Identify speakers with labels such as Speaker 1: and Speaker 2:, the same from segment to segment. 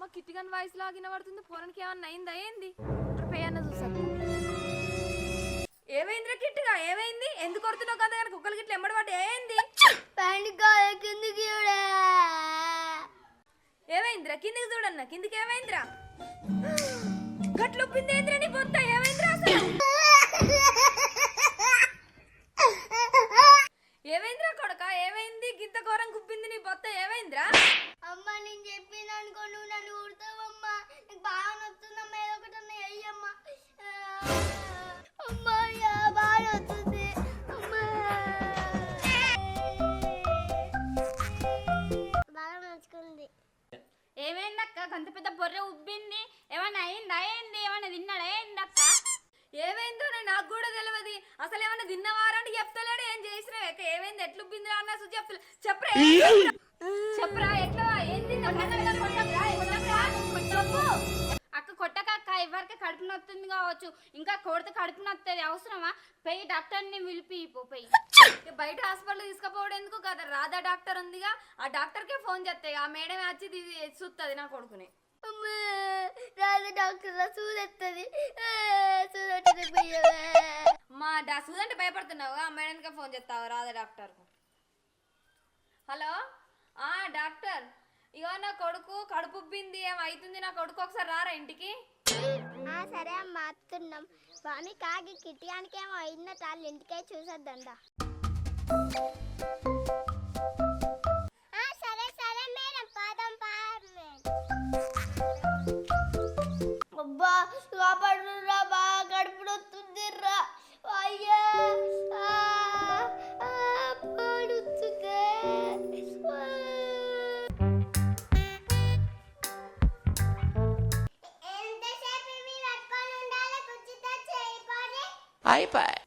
Speaker 1: మా కిట్టిగన్ వాయిస్ లాగిన పడుతుంది. పోరానికి ఏమన్నా అయిందా? ఏంది? పేయన్న చూసాను ఏమైందిరా కిట్టిగా? ఏమైంది? ఎందుకు కొడుతున్నావు కదా? కానీ కుక్కలు గిట్ల ఎమ్మడి పట్టి ఏంది?
Speaker 2: కిందికి చూడే.
Speaker 1: ఏమైందిరా? కిందికి చూడన్న? కిందికి ఏమైందిరా? గట్లు ఉప్పింది ఏంద్రా నీ పొత్త ఏమైందిరా అసలు? ఏమైందిరా కొడక? ఏమైంది? గింత ఘోరం కుప్పింది నీ బొత్త ఏమైందిరా?
Speaker 2: అమ్మ నేను చెప్పిన అనుకో నువ్వు నన్ను కుడతావమ్మా నీకు బాగా నొస్తుందమ్మా ఏదో ఒకటి అన్న అయ్యమ్మా బాగా నొస్తుంది బాగా నొచ్చుకుంది.
Speaker 3: ఏమైందక్క? గంత పెద్ద బొర్రె ఉబ్బింది. ఏమన్నా అయిందా ఏంది ఏమన్నా తిన్నాడా ఏందక్క
Speaker 1: ఏమైందో నాకు కూడా తెలియదు అసలు ఏమన్నా తిన్నవారా అని చెప్తలేడు ఏం చేసినావు ఎక్క ఏమైంది ఎట్లు ఉబ్బిందిరా అన్న అసలు చెప్తలే చెప్పరా చెప్పరా? ఎట్లా ఏం
Speaker 3: అక్క కొట్టకక్క ఎవరికి కడుపు నొస్తుంది కావచ్చు ఇంకా కొడితే కడుపు నొస్తుంది అవసరమా పోయి డాక్టర్ని పిలిపి పోయి
Speaker 1: బయట హాస్పిటల్ తీసుకుపోవడం ఎందుకు కదా రాధా డాక్టర్ ఉందిగా ఆ డాక్టర్కే ఫోన్ చేస్తాయి ఆ మేడం వచ్చి ఇది చూస్తుంది నా కొడుకుని
Speaker 2: రాదు డాక్టర్ సూదెత్తది. సూదెట్టది పోయవే
Speaker 1: మా డా చూదంటే భయపడుతున్నావు. ఆ మేడంకే ఫోన్ చేస్తావు? రాధా డాక్టర్కు. హలో? ఆ డాక్టర్. ఇగో నా కొడుకు కడుపు ఉబ్బింది. ఏమైతుంది నా కొడుకు? ఒకసారి రారా ఇంటికి?
Speaker 2: ఆ సరే అమ్మా అత్తున్నాం. స్వామి కాగి కిటియానికి ఏమో అయిందట. వాళ్ళ ఇంటికే చూసేద్దండ iPad.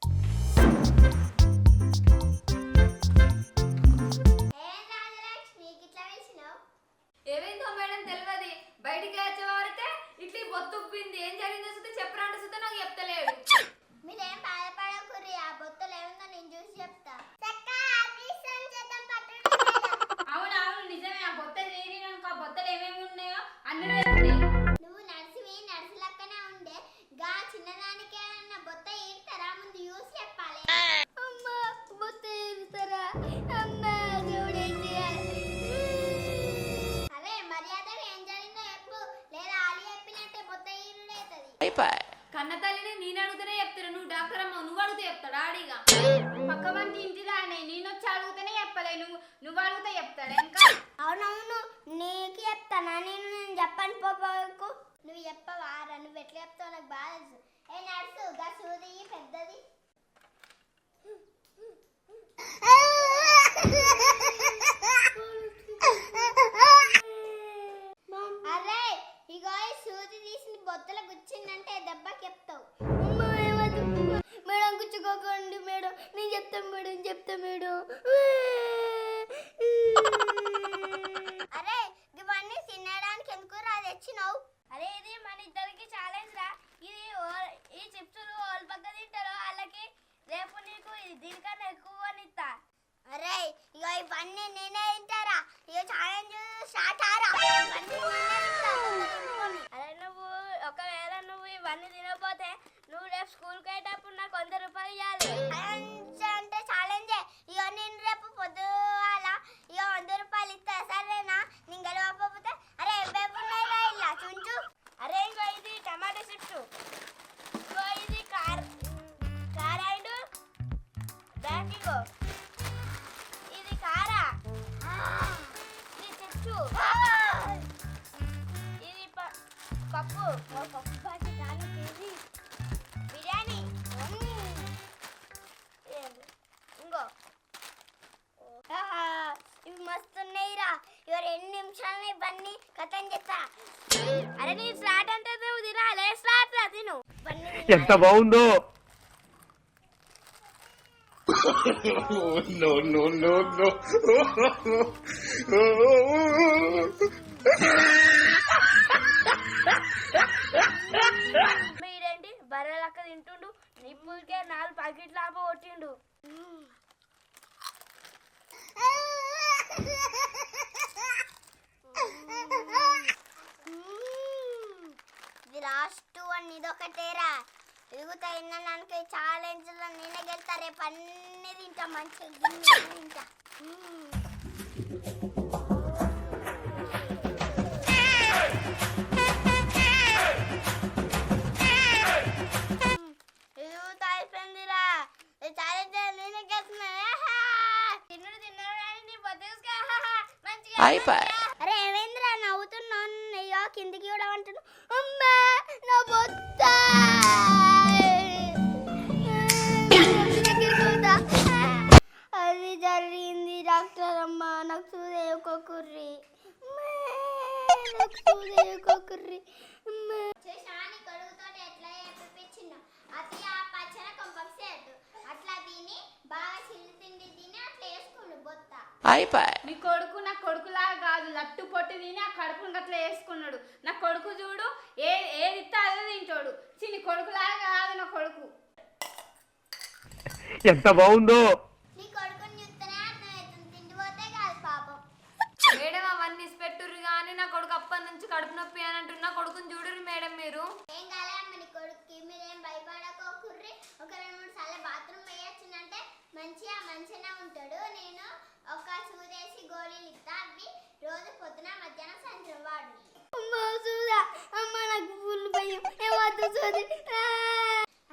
Speaker 2: ఏరుడైతుంది
Speaker 1: కన్న తల్లిని నేను అడుగుతూనే చెప్తాను నువ్వు డాక్టర్ అమ్మ నువ్వు అడిగితే చెప్తాడు ఆడిగా?
Speaker 3: పక్క మంది ఇంటిదానే నేను వచ్చి అడిగితేనే చెప్పలే నువ్వు నువ్వు అడిగితే చెప్తాడు ఇంకా?
Speaker 2: అవునవును నీకు చెప్తానా? నేను నేను చెప్పను పోపకు నువ్వు చెప్పవారా నువ్వు ఎట్లా చెప్తావు? నాకు బాగా తెలుసు. ఏ నడుసు గా సూది పెద్దది అరే ఇగో ఈ సూది తీసి బొత్తల గుచ్చిందంటే దెబ్బకి చెప్తావు మేడం గుచ్చుకోకండి మేడం. నేను చెప్తాను మేడం చెప్తా మేడం. అరే ఇవన్నీ తినడానికి ఎందుకు రా తెచ్చినావు? అరే ఇది మన ఇద్దరికి ఛాలెంజ్ రా. ఇది ఇది చిప్స్ ఇది ప- పప్పు ఓ పప్పు బాగా దానికి ఇది బిర్యానీ మ్మ్. ఏంది? ఇంకో ఇవి మస్తున్నాయిరా ఇవి రెండు నిమిషాలు ఇవన్నీ కథం చెప్తా అరే నీ స్లాట్ అంటే నువ్వు తినాలే స్లాట్ రా తిను
Speaker 4: ఎంత బాగుందో no no no no.
Speaker 2: మీరేంటి? బర్రె లెక్క తింటుండు నిప్పుకే నాలుగు ప్యాకెట్లు ఆప కొట్టిండు. ఇది లాస్ట్ వన్ ఇదొకటేరా ఎదుగుతా తినడానికి ఛాలెంజ్లో నేనే గెలుతా రేపు అన్నీ తింటా మంచిగా తింటా. ఛాలెంజ్ మంచిగా అరే ఏమైందిరా? నవ్వుతున్నావు. అయ్యో కిందికి కూడా అంటున్నావు అమ్మా నా బొత్త. చిల్లి తిండి తిని అట్లా వేసుకుండు బొత్త
Speaker 3: నీ కొడుకు నా కొడుకులాగా కాదు లట్టు పొట్టి తిని ఆ కడుపును గట్ల వేసుకున్నాడు నా కొడుకు చూడు ఏ ఏది ఇస్తే అదే తింటాడు చి నీ కొడుకులాగా కాదు నా కొడుకు
Speaker 4: ఎంత బాగుందో
Speaker 2: నీ కొడుకుని చూస్తేనే అర్థమవుతుంది తిండిపోతే కాదు పాపం
Speaker 1: మేడం అవన్నీ ఇసిపెట్టుర్రు కానీ నా కొడుకు అప్పటి నుంచి కడుపు నొప్పి అని అంటున్నా. కొడుకుని చూడుర్రి మేడం మీరు.
Speaker 2: ఏం కాలే అమ్మ నీ కొడుకుకి మీరేం భయపడకోకుర్రి. ఒక రెండు మూడు సార్లు బాత్రూమ్ వేయొచ్చిందంటే మంచిగా మంచిగానే ఉంటాడు. నేను ఒక సూదేసి గోళీలు ఇస్తా. అవి రోజు పొద్దున మధ్యాహ్నం సాయంత్రం వాడు అమ్మ సూదా. అమ్మ నాకు ఫుల్ భయం. ఏమవుతుంది సూది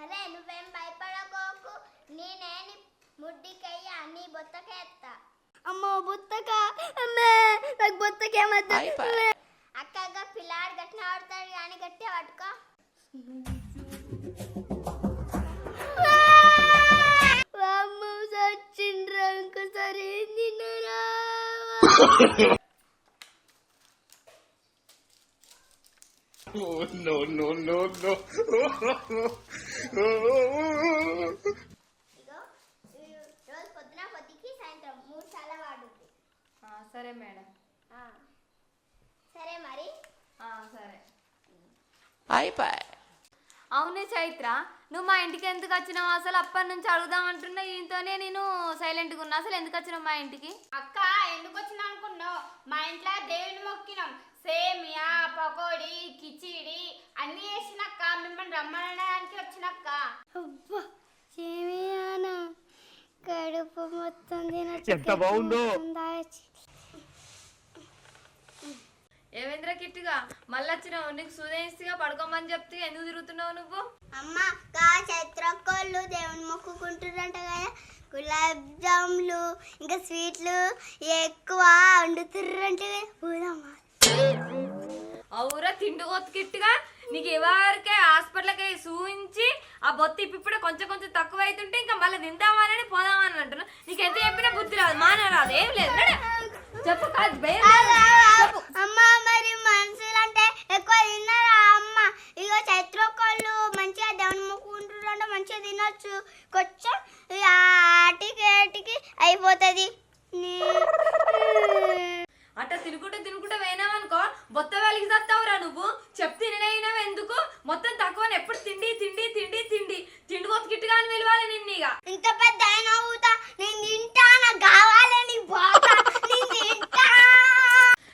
Speaker 2: అరే నువ్వేం భయపడకోకు నేనే నీ ముడ్డికయ్యా నీ బొత్తకేస్తా అమ్మో బొత్తక అమ్మే నాకు బొత్తకేమద్దు అక్కగా గట్టిన ఆడతాడు కానీ గట్టి పట్టుకో సచ్చిండ్రా ఇంకోసారి ఏం తిన్నారా
Speaker 4: no, no, no, no.
Speaker 1: సరే మేడం
Speaker 2: ఆ. సరే మరి
Speaker 1: ఆ, సరే. అవునే చైత్ర నువ్వు మా ఇంటికి ఎందుకు వచ్చినావు? అసలు అప్పటి నుంచి అడుగుదాం అంటున్నా ఈయనతోనే నేను సైలెంట్గా ఉన్నా. అసలు ఎందుకు వచ్చినావు మా ఇంటికి?
Speaker 3: అక్క ఎందుకు వచ్చిన అనుకున్నావు? మా ఇంట్లో దేవుని మొక్కినాం. సేమియా పకోడీ కిచిడి అన్ని వేసినక్క మిమ్మల్ని రమ్మనడానికి వచ్చినక్క
Speaker 2: అబ్బా ఏమియానా కడుపు మొత్తం
Speaker 4: ఎంత బాగుందో.
Speaker 1: ఏవేంద్ర కిట్టుగా మళ్ళీ వచ్చినావు నీకు సుదేశిగా పడుకోమని చెప్తే ఎందుకు తిరుగుతున్నావు నువ్వు?
Speaker 2: అమ్మ కా చైత్రకోళ్ళు దేవుని మొక్కుకుంటున్నారంట కదా. గులాబ్ జాములు ఇంకా స్వీట్లు ఎక్కువ వండుతుర్రంటే పోదామా?
Speaker 1: అవురా తిండి కొత్తుకిట్టుగా నీకు ఎవరికే హాస్పిటల్కి చూయించి ఆ బొత్తి ఇప్పుడే కొంచెం కొంచెం తక్కువ అవుతుంటే ఇంకా మళ్ళీ తిందామని పోదామని అంటున్నా. నీకు ఎంత చెప్పినా బుద్ధి రాదు మాన రాదు ఏం లేదు. చెప్పు కాదు భయం లేదు.
Speaker 2: అమ్మ మరి మనుషులు అంటే ఎక్కువ తిన్నారా అమ్మ ఇగో చైత్రకోళ్ళు మంచిగా దేవుని మొక్కుకుంటున్నారంటే మంచిగా తినొచ్చు కొంచెం ఇక ఆటికి ఏటికి అయిపోతుంది
Speaker 1: అట్లా తినుకుంటూ తినుకుంటూ పోయినావనుకో బొత్త వెలిగి చస్తావురా నువ్వు చెప్తే తినైనావు ఎందుకు మొత్తం తక్కువ ఎప్పుడు తిండి తిండి తిండి తిండి తిండి కొత్తుకిట్టుగా అని పిలవాలి నిన్ను ఇక
Speaker 2: ఇంత పెద్ద అయినా అవుతా నేను తింటా నాకు కావాలి నీ బాగా నేను తింటా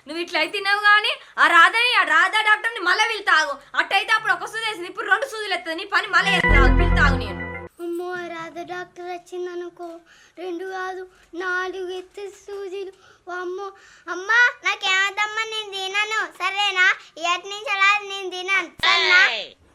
Speaker 1: నువ్వు ఇట్లా అయితే తిన్నావు కానీ ఆ రాధని ఆ రాధా వీళ్ళు తాగు. అట్టయితే అప్పుడు ఒక సూది వేసింది. ఇప్పుడు రెండు సూదులు ఎత్తుంది. నీ పని మళ్ళీ ఎత్తావు పిల్లి తాగు నేను.
Speaker 2: అమ్మో రాధ డాక్టర్ వచ్చిందనుకో. రెండు కాదు నాలుగు ఎత్తే సూజీలు అమ్మో అమ్మా నాకేమద్దమ్మా నేను తినను. సరేనా? ఇటు నుంచి అలా నేను తినను. సరేనా?